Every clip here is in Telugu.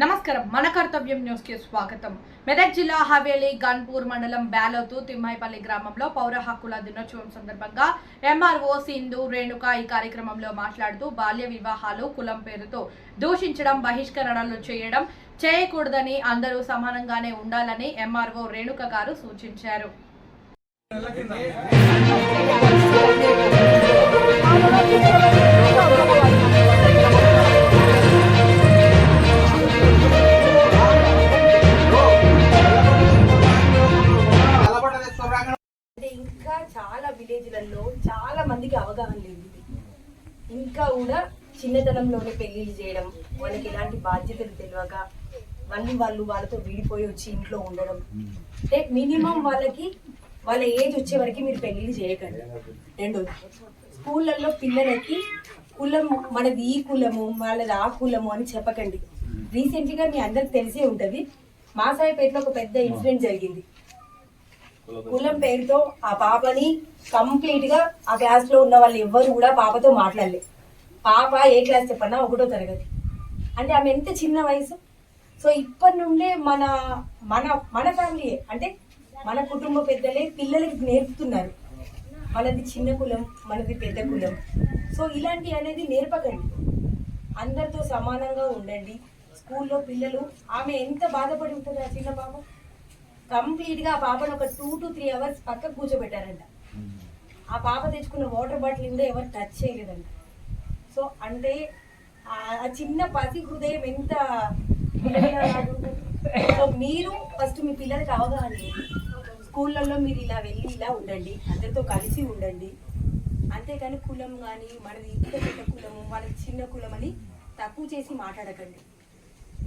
నమస్కారం. మన కర్తవ్యం న్యూస్కి స్వాగతం. మెదక్ జిల్లా హవేలి గన్పూర్ మండలం బ్యాలోతు తిమ్మాయిపల్లి గ్రామంలో పౌర హక్కుల దినోత్సవం సందర్భంగా ఎంఆర్ఓ సింధు రేణుక ఈ కార్యక్రమంలో మాట్లాడుతూ బాల్య వివాహాలు కులం పేరుతో దూషించడం బహిష్కరణలు చేయడం చేయకూడదని అందరూ సమానంగానే ఉండాలని ఎంఆర్ఓ రేణుక గారు సూచించారు. మందికి అవగాహన లేదు. ఇంకా కూడా చిన్నతనంలోనే పెళ్ళిళ్ళు చేయడం వాళ్ళకి ఎలాంటి బాధ్యతలు తెలియక మళ్ళీ వాళ్ళు వాళ్ళతో విడిపోయి వచ్చి ఇంట్లో ఉండడం. అంటే మినిమం వాళ్ళకి వాళ్ళ ఏజ్ వచ్చే వరకు మీరు పెళ్ళిళ్ళు చేయకండి. రెండోది స్కూళ్ళల్లో పిల్లలకి కులం మనది ఈ కులము వాళ్ళది ఆ కులము అని చెప్పకండి. రీసెంట్గా మీ అందరికి తెలిసే ఉంటది. మాసాయిపేటలో ఒక పెద్ద ఇన్సిడెంట్ జరిగింది. కులం పేరుతో ఆ పాపని కంప్లీట్గా ఆ క్లాస్లో ఉన్న వాళ్ళు ఎవ్వరు కూడా పాపతో మాట్లాడలే. పాప ఏ క్లాస్ చెప్పన్నా ఒకటో తరగతి. అంటే ఆమె ఎంత చిన్న వయసు? సో ఇప్పటి నుండే మన మన మన ఫ్యామిలీయే అంటే మన కుటుంబ పెద్దలే పిల్లలకి నేర్పుతున్నారు. మనది చిన్న కులం మనది పెద్ద కులం. సో ఇలాంటి అనేది నేర్పకండి. అందరితో సమానంగా ఉండండి. స్కూల్లో పిల్లలు ఆమె ఎంత బాధపడి ఉంటుంది ఆ చిన్న పాప? కంప్లీట్గా ఆ పాపను ఒక టూ టు త్రీ అవర్స్ పక్కకు కూర్చోబెట్టారంట. ఆ పాప తెచ్చుకున్న వాటర్ బాటిల్ కూడా ఎవరు టచ్ చేయలేదంట. సో అంటే ఆ చిన్న పసి హృదయం ఎంత సో మీరు ఫస్ట్ మీ పిల్లలకి అవగాహన స్కూళ్ళల్లో మీరు ఇలా వెళ్ళి ఇలా ఉండండి అందరితో కలిసి ఉండండి. అంతేకాని కులం కానీ మనది ఇంత పెద్ద కులము మనది చిన్న కులం అని తక్కువ చేసి మాట్లాడకండి.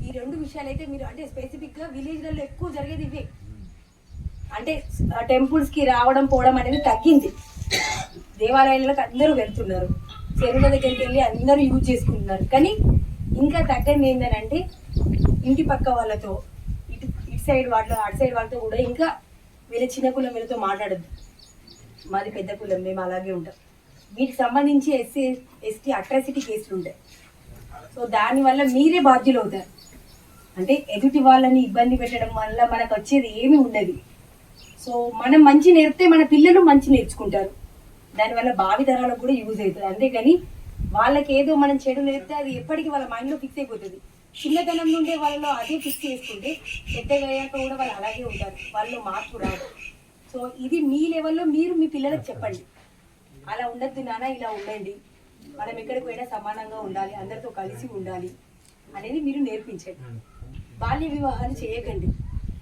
ఈ రెండు విషయాలు అయితే మీరు అంటే స్పెసిఫిక్గా విలేజ్లలో ఎక్కువ జరిగేది ఇవే. అంటే టెంపుల్స్కి రావడం పోవడం అనేది తగ్గింది. దేవాలయాలకు అందరూ వెళ్తున్నారు. చెరువుల దగ్గరికి వెళ్ళి అందరూ యూజ్ చేసుకుంటున్నారు. కానీ ఇంకా తగ్గింది ఏంటంటే ఇంటి పక్క వాళ్ళతో ఇటు ఇటు సైడ్ వాళ్ళతో అటు సైడ్ వాళ్ళతో కూడా ఇంకా వీళ్ళ చిన్న కులం వీళ్ళతో మాట్లాడద్దు. మాది పెద్ద కులం మేము అలాగే ఉంటాం. వీటికి సంబంధించి ఎస్సీ ఎస్టీ అట్రాసిటీ కేసులు ఉంటాయి. సో దానివల్ల మీరే బాధ్యులు అవుతారు అంటే ఎదుటి వాళ్ళని ఇబ్బంది పెట్టడం వల్ల మనకు వచ్చేది ఏమి ఉండదు. సో మనం మంచి నేర్పితే మన పిల్లలు మంచి నేర్చుకుంటారు. దానివల్ల భావి తరాలకు కూడా యూజ్ అవుతుంది. అంతేగాని వాళ్ళకి ఏదో మనం చెడు నేర్పితే అది ఎప్పటికీ వాళ్ళ మైండ్లో ఫిక్స్ అయిపోతుంది. చిన్నతనం నుండే వాళ్ళలో అదే ఫిక్స్ చేసుకుంటే పెద్దగా అయ్యాక కూడా వాళ్ళు అలాగే ఉంటారు. వాళ్ళు మార్పు రాదు. సో ఇది మీ లెవెల్లో మీరు మీ పిల్లలకు చెప్పండి. అలా ఉండద్దు నాన్న ఇలా ఉండండి. మనం ఎక్కడికి పోయినా సమానంగా ఉండాలి అందరితో కలిసి ఉండాలి అనేది మీరు నేర్పించండి. బాల్య వివాహాలు చేయకండి.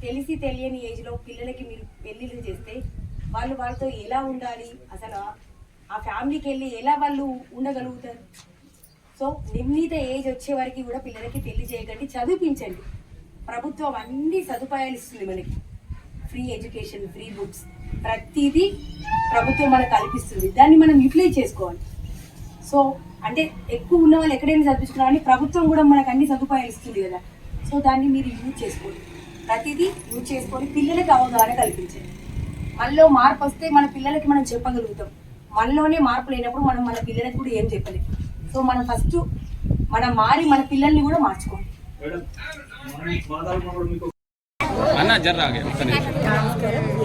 తెలిసి తెలియని ఏజ్లో పిల్లలకి మీరు పెళ్ళిళ్ళు చేస్తే వాళ్ళు వాళ్ళతో ఎలా ఉండాలి? అసలు ఆ- ఫ్యామిలీకి వెళ్ళి ఎలా వాళ్ళు ఉండగలుగుతారు? సో నిర్ణీత ఏజ్ వచ్చే వరకు కూడా పిల్లలకి పెళ్ళి చేయకండి చదివించండి. ప్రభుత్వం అన్ని సదుపాయాలు ఇస్తుంది మనకి. ఫ్రీ ఎడ్యుకేషన్ ఫ్రీ బుక్స్ ప్రతిదీ ప్రభుత్వం మనకు కల్పిస్తుంది. దాన్ని మనం యూటిలైజ్ చేసుకోవాలి. సో అంటే ఎక్కువ ఉన్న వాళ్ళు ఎక్కడైనా చదివించుకున్నారని ప్రభుత్వం కూడా మనకు అన్ని సదుపాయాలు ఇస్తుంది కదా. సో దాన్ని మీరు యూజ్ చేసుకోండి. ప్రతిదీ యూజ్ చేసుకొని పిల్లలకి అవగాహన కల్పించండి. మనలో మార్పు వస్తే మన పిల్లలకి మనం చెప్పగలుగుతాం. మనలోనే మార్పు లేనప్పుడు మనం మన పిల్లలకి కూడా ఏం చెప్పలేం. సో మనం ఫస్ట్ మనం మారి మన పిల్లల్ని కూడా మార్చుకోండి అన్న జర్ర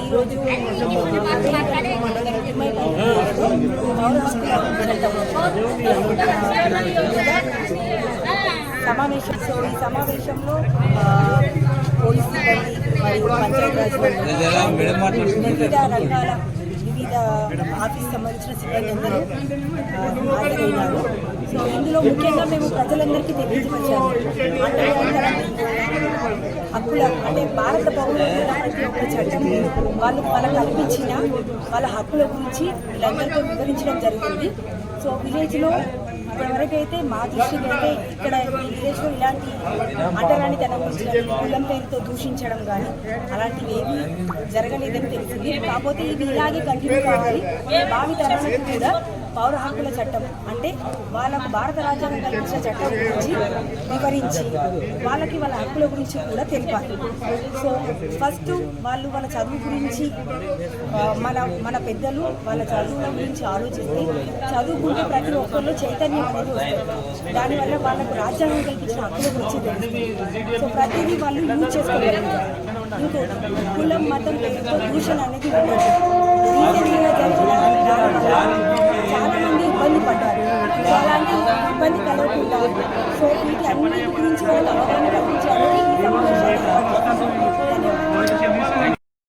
ఈరోజు సమావేశం సో ఈ సమావేశంలో పోలీసులు పోలీస్ సిబ్బంది మరియు పంచాయతీ వివిధ రంగాల వివిధ ఆఫీస్ సంబంధించిన సిబ్బంది అందరూ హాజరయ్యారు. సో ఇందులో ముఖ్యంగా మేము ప్రజలందరికీ తెలియజేసాము హక్కుల అంటే భారత పౌరులకు ప్రతి ఒక్క చట్టం వాళ్ళు వాళ్ళ కల్పించిన వాళ్ళ హక్కుల గురించి వీళ్ళందరితో వివరించడం జరిగింది. సో విలేజ్లో ఎవరికైతే మా దృష్టికి అయితే ఇక్కడ ఈ విలేజ్లో ఇలాంటి అంటరానితనం గురించి కులం పేరుతో దూషించడం కానీ అలాంటివి ఏమీ జరగలేదని తెలిసింది. కాకపోతే ఇది ఇలాగే కంటిన్యూ కావాలి. భావి తరాలకు కూడా పౌర హక్కుల చట్టం అంటే వాళ్ళకు భారత రాజ్యాంగం కల్పించిన చట్టం గురించి వివరించి వాళ్ళకి వాళ్ళ హక్కుల గురించి కూడా తెలిపాలి. సో ఫస్ట్ వాళ్ళు వాళ్ళ చదువు గురించి మన మన పెద్దలు వాళ్ళ చదువుల గురించి ఆలోచిస్తే చదువుకుంటే ప్రతి ఒక్కరిలో చైతన్యం అనేది వస్తుంది. దానివల్ల వాళ్ళకు రాజ్యాంగం కల్పించిన హక్కుల గురించి తెలుస్తుంది సో ప్రతిదీ వాళ్ళు యూజ్ చేసుకోగలుగుతారు. ఇంకో కులం మతం పేరుతో ట్యూషన్ అనేది ఉండదు. రీసెంట్గా జరిగిన దానివల్ల చాలా మంది ఇబ్బంది పడ్డారు. అలాంటి ఇబ్బంది కలగకుండా. సో వీటి అన్నిటి గురించి వాళ్ళు అవగాహన కల్పించాలని